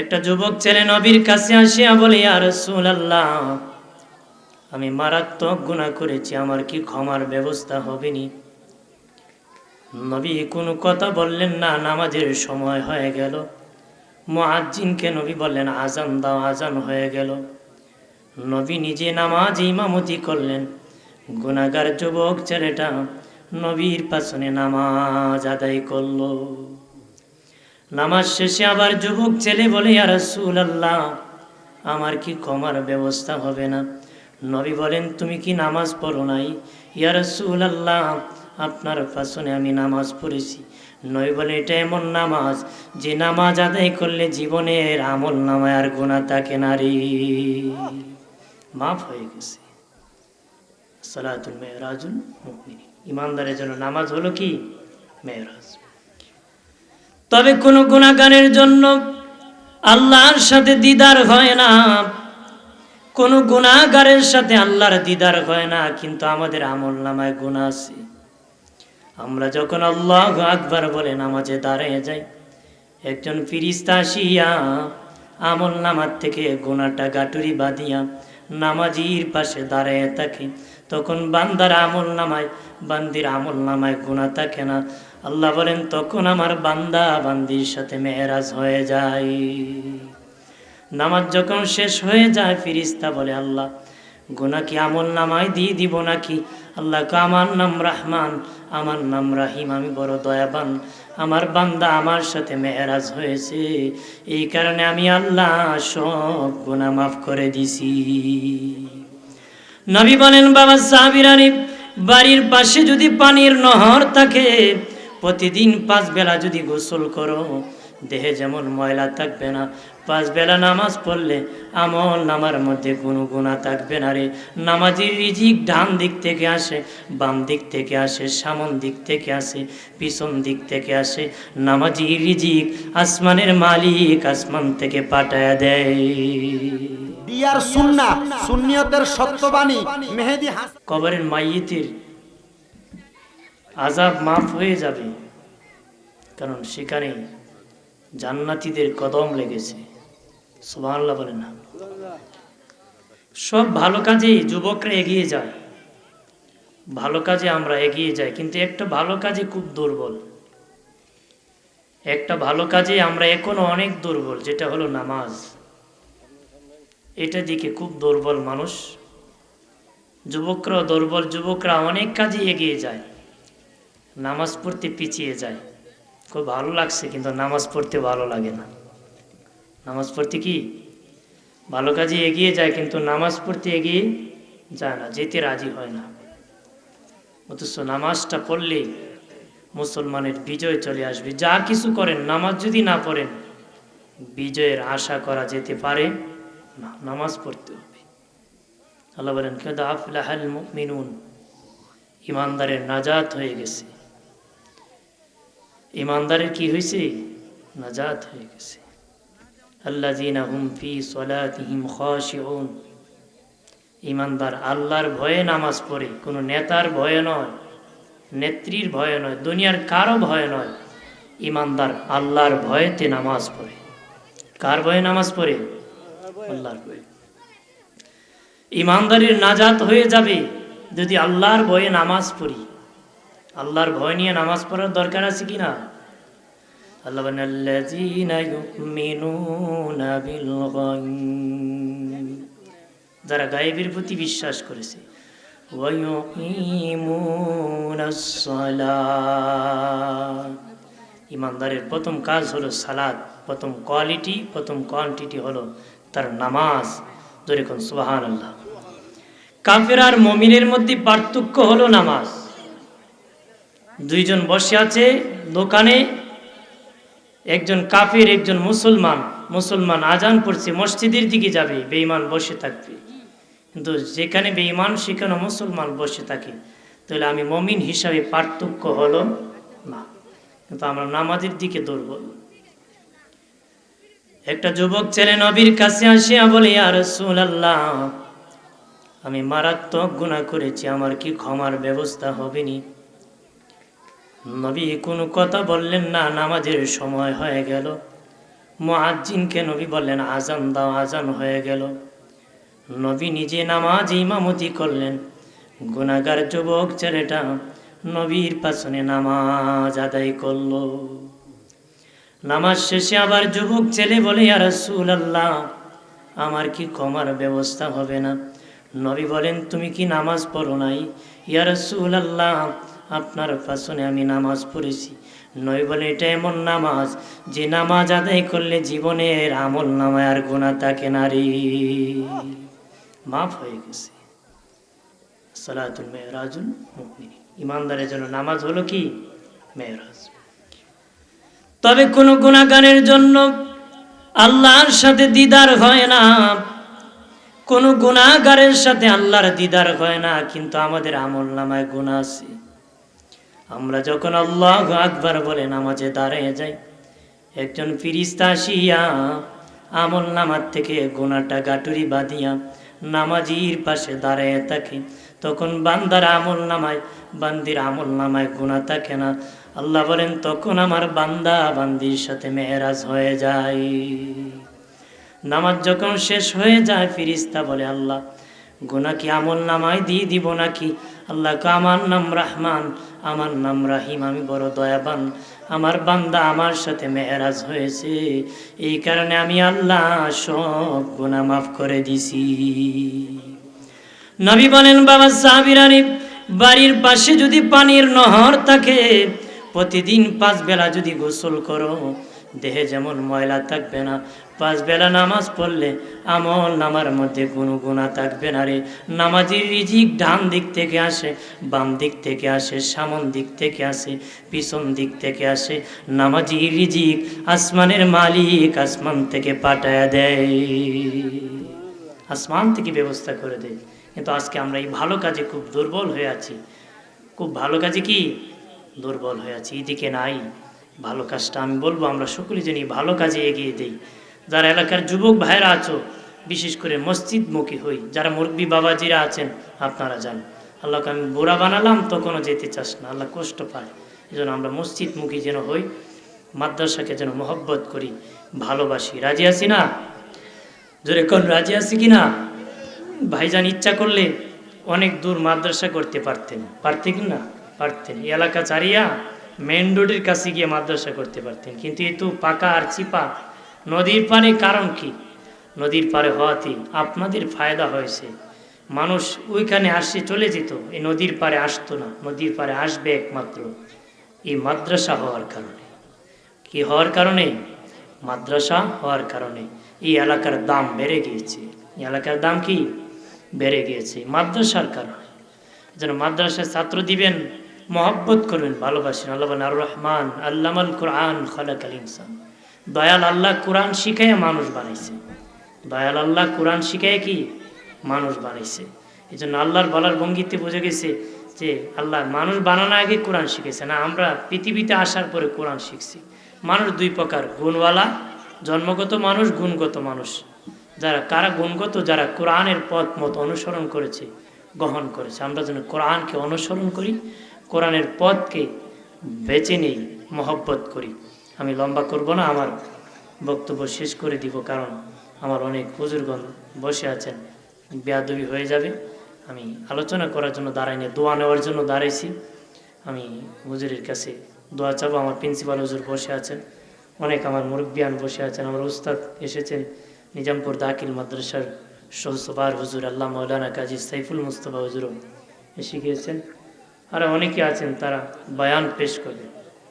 একটা যুবক ছেলে নবীর কাছে আসিয়া বলে আর আল্লাহ আমি মারাত্মক গুণা করেছি, আমার কি ক্ষমার ব্যবস্থা হবে নি নবী কোনো কথা বললেন না, নামাজের সময় হয়ে গেল। মুআজ্জিনকে নবী বললেন আজান দাও আজান হয়ে গেল। নবী নিজে নামাজ ইমামতি করলেন। গুনাগার যুবক ছেলেটা নবীর পাশনে নামাজ আদায় করল। নামাজ শেষে আবার যুবক ছেলে বলে আর আল্লাহ আমার কি ক্ষমার ব্যবস্থা হবে না? নবী বলেন, তুমি কি নামাজ পড়ো নাই? ইয়া রসুল আল্লাহ আপনার পাশনে আমি নামাজ পড়েছি। নই বলে, এটা এমন নামাজ যে নামাজ আদায় করলে জীবনের আমল নামায় আর গুণা তাকে না রে। মাফ হয়ে গেছে। সালাতুল মেহরাজুল মুমিনিন। ইমানদারের জন্য নামাজ হলো কি? মেহরাজ। তবে কোন গুণাগানের জন্য আল্লাহর সাথে দিদার হয় না। কোন গুণাগারের সাথে আল্লাহর দিদার হয় না, কিন্তু আমাদের আমল নামায় গুণা আছে। আমরা যখন আল্লাহ আকবার বলে নামাজে দাঁড়িয়ে যাই, একজন ফিরিস্তা আসিয়া আমল নামার থেকে গোনাটা গাটুরি বাঁধিয়া নামাজির পাশে দাঁড়িয়ে থাকে। তখন বান্দার আমল নামায়, বান্দির আমল নামায় গুণা থাকে না। আল্লাহ বলেন, তখন আমার বান্দা বান্দির সাথে মেহরাজ হয়ে যায়। নামাজ যখন শেষ হয়ে যায়, ফিরিস্তা বলে, আল্লাহ গুনা কি আমল নামায় দিয়ে দিব নাকি? আল্লাহ আমার নাম রাহমান, আমার নাম রাহিম, আমি বড় দয়াবান। আমার বান্দা আমার সাথে মেহরাজ হয়েছে। এই কারণে আমি আল্লাহ সব গুণা মাফ করে দিছি। নবী বলেন, বাবা সাহাবিরানি, বাড়ির পাশে যদি পানির নহর থাকে প্রতিদিন পাঁচ বেলা যদি গোসল করো দেহে যেমন ময়লা থাকবে না। পাঁচ বেলা নামাজ পড়লে আমল নামার মধ্যে কোনো গুণা থাকবে না রে। নামাজির রিজিক ডান দিক থেকে আসে বাম দিক থেকে আসে সামন দিক থেকে আসে পিছন দিক থেকে আসে। নামাজির রিজিক আসমানের মালিক আসমান থেকে পাঠায় দেয়। দিয়ার সুন্না সুন্নিয়তের সত্যবাণী মেহেদি কবরের মাইয়েতের আজাব মাফ হয়ে যাবে। কারণ সেখানে জান্নাতীদের কদম লেগেছে। সুবহানাল্লাহ বলে না। সব ভালো কাজেই যুবকরা এগিয়ে যায়। ভালো কাজে আমরা এগিয়ে যাই, কিন্তু একটা ভালো কাজে খুব দুর্বল। একটা ভালো কাজে আমরা এখনও অনেক দুর্বল, যেটা হলো নামাজ। এটা দিকে খুব দুর্বল মানুষ। যুবকরা দুর্বল, যুবকরা অনেক কাজে এগিয়ে যায়। নামাজ পড়তে পিছিয়ে যায়। খুব ভালো লাগছে, কিন্তু নামাজ পড়তে ভালো লাগে না। নামাজ পড়তে কি? ভালো কাজে এগিয়ে যায়, কিন্তু নামাজ পড়তে এগিয়ে যায় না, যেতে রাজি হয় না। অথচ নামাজটা পড়লে মুসলমানের বিজয় চলে আসবে। যা কিছু করেন, নামাজ যদি না পড়েন, বিজয়ের আশা করা যেতে পারে না, নামাজ পড়তে হবে। আল্লাহ বলেন, কেদা আফলাহাল মিনুন ইমানদারের নাজাত হয়ে গেছে। ইমানদারের কি হয়েছে নাজাত হয়ে গেছে। খাশিউন। ইমানদার আল্লাহর ভয়ে নামাজ পড়ে, কোনো নেতার ভয়ে নয়, নেত্রীর ভয়ে নয়, দুনিয়ার কারও ভয়ে নয়। ইমানদার আল্লাহর ভয়েতে নামাজ পড়ে। কার ভয়ে নামাজ পড়ে? আল্লাহর ভয়ে। ইমানদারির নাজাত হয়ে যাবে যদি আল্লাহর ভয়ে নামাজ পড়ি। আল্লাহর ভয় নিয়ে নামাজ পড়ার দরকার আছে কি না? আল্লাহ। যারা গায়েবের প্রতি বিশ্বাস করেছে। ইমানদারের প্রথম কাজ হলো সালাদ। প্রথম কোয়ালিটি, প্রথম কোয়ান্টিটি হলো তার নামাজ। ধরে কোন সুবাহান আল্লাহ কাফের আর মমিনের মধ্যে পার্থক্য হলো নামাজ। দুইজন বসে আছে দোকানে, একজন কাফির, একজন মুসলমান। মুসলমান আজান পড়ছে, মসজিদের দিকে যাবে, বেঈমান বসে থাকবে। কিন্তু যেখানে বেঈমান, সেখানে মুসলমান বসে থাকে। তাহলে আমি মমিন হিসাবে পার্থক্য হলো না। কিন্তু আমরা নামাজের দিকে দুর্বল একটা যুবক ছেলে নবীর কাছে আসিয়া বলে আর আল্লাহ আমি মারাত্মক গুণা করেছি, আমার কি ক্ষমার ব্যবস্থা হবে নি? নবী কোনো কথা বললেন না, নামাজের সময় হয়ে গেল। মুয়াজ্জিনকে নবী বললেন, আজান দাও, আজান হয়ে গেল। নবী নিজে নামাজ ইমামতি করলেন। গুনাগার যুবক ছেলেটা নবীর পাশনে নামাজ আদায় করল। নামাজ শেষে আবার যুবক ছেলে বলে আর আল্লাহ আমার কি ক্ষমার ব্যবস্থা হবে না? নবী বলেন, তুমি কি নামাজ পড়ো নাই? ইয়ার আল্লাহ আপনার পাশনে আমি নামাজ পড়েছি। নয় বলে এটা এমন নামাজ, যে নামাজ আদায় করলে জীবনের আমল নামায় আর গোনা থাকে না রে। মাফ হয়ে গেছে। সালাতুল মুমিনিন। ইমানদারের জন্য নামাজ হলো কি? মেহরাজ তবে কোনো গুণাগানের জন্য আল্লাহর সাথে দিদার হয় না। কোনো গুণাগারের সাথে আল্লাহর দিদার হয় না, কিন্তু আমাদের আমল নামায় গুণা আছে। আমরা যখন আল্লাহ আকবার বলে নামাজে দাঁড়িয়ে যাই, একজন ফিরিস্তা আসিয়া আমল নামার থেকে গোনাটা গাটুরি বাঁধিয়া নামাজির পাশে দাঁড়ায় থাকে। তখন বান্দার আমল নামায়, বান্দির আমল নামায় গুণা থাকে না। আল্লাহ বলেন, তখন আমার বান্দা বান্দির সাথে মেহরাজ হয়ে যায়। নামাজ যখন শেষ হয়ে যায়, ফিরিস্তা বলে, আল্লাহ, গুনা কি আমল নামায় দিয়ে দিব নাকি? আল্লাহ আমার নাম রহমান, আমার নাম রাহিম, আমি বড় দয়াবান। আমার বান্দা আমার সাথে মেহরাজ হয়েছে, এই কারণে আমি আল্লাহ সব গুণা মাফ করে দিছি। নবী বলেন, বাবা সাহাবিরানি বাড়ির পাশে যদি পানির নহর থাকে, প্রতিদিন পাঁচ বেলা যদি গোসল করো, দেহে যেমন ময়লা থাকবে না পাঁচ বেলা নামাজ পড়লে আমল নামার মধ্যে কোনো গুণা থাকবে না রে। নামাজির রিজিক ডান দিক থেকে আসে, বাম দিক থেকে আসে, সামন দিক থেকে আসে, পিছন দিক থেকে আসে। নামাজির রিজিক আসমানের মালিক আসমান থেকে পাঠায় দেয়। আসমান থেকে ব্যবস্থা করে দেয়। কিন্তু আজকে আমরা এই ভালো কাজে খুব দুর্বল হয়ে আছি। খুব ভালো কাজে কি? দুর্বল হয়ে আছি, এদিকে নাই। ভালো কাজটা আমি বলব, আমরা সকলে জানি ভালো কাজে এগিয়ে দিই। যারা এলাকার যুবক ভাইরা আছো, বিশেষ করে মসজিদ মসজিদমুখী হই, যারা মুরব্বী বাবাজিরা আছেন, আপনারা যান। আল্লাহকে আমি বুড়া বানালাম, তখনও যেতে চাস না, আল্লাহ কষ্ট পায়। এই জন্য আমরা মসজিদমুখী যেন হই, মাদ্রাসাকে যেন মহব্বত করি, ভালোবাসি। রাজি আছি না? জোরে কোন, রাজি আছি কি না? ভাইজান ইচ্ছা করলে অনেক দূর মাদ্রাসা করতে পারতেন। পারতেন কি না? পারতেন। এলাকা চারিয়া মেন রোডের কাছে গিয়ে মাদ্রাসা করতে পারতেন। কিন্তু এই তো পাকা আর চিপা নদীর পারে কারণ কি? নদীর পারে হওয়াতে আপনাদের ফায়দা হয়েছে। মানুষ ওইখানে আসে চলে যেত, এই নদীর পারে আসতো না, নদীর পারে আসবে একমাত্র এই মাদ্রাসা হওয়ার কারণে। কি হওয়ার কারণে? মাদ্রাসা হওয়ার কারণে। এই এলাকার দাম বেড়ে গিয়েছে। এলাকার দাম কি? বেড়ে গিয়েছে মাদ্রাসার কারণে। যেন মাদ্রাসায় ছাত্র দিবেন, মহব্বত করবেন, ভালোবাসেন। আল্লাহ আর রহমান আল্লামাল কোরআন খলাকাল ইনসান। দয়াল আল্লাহ কোরআন শিখাইয়া মানুষ বানাইছে। দয়াল আল্লাহ কোরআন শিখাইয়া কি? মানুষ বানাইছে। এই জন্য আল্লাহর বলার ভঙ্গিতে বুঝে গেছে যে আল্লাহ মানুষ বানানোর আগে কোরআন শিখেছে না, আমরা পৃথিবীতে আসার পরে কোরআন শিখছি। মানুষ দুই প্রকার, গুণওয়ালা, জন্মগত মানুষ, গুণগত মানুষ। যারা, কারা গুণগত, যারা কোরআনের পথ মত অনুসরণ করেছে, গ্রহণ করেছে। আমরা যেন কোরআনকে অনুসরণ করি, কোরআনের পথকে বেছে নেই, মহব্বত করি। আমি লম্বা করব না, আমার বক্তব্য শেষ করে দিব, কারণ আমার অনেক বুজুর্গণ বসে আছেন। বেয়াদবি হয়ে যাবে। আমি আলোচনা করার জন্য দাঁড়াইনি দোয়া নেওয়ার জন্য দাঁড়াইছি। আমি হুজুরের কাছে দোয়া চাবো, আমার প্রিন্সিপাল হুজুর বসে আছেন, অনেক আমার মুরব্বিয়ান বসে আছেন, আমার উস্তাদ এসেছেন, নিজামপুর দাখিল মাদ্রাসার সহসবার হুজুর আল্লাহ মৌলানা কাজী সাইফুল মুস্তফা হুজুরও এসে গিয়েছেন। আর অনেকে আছেন, তারা বয়ান পেশ করবে।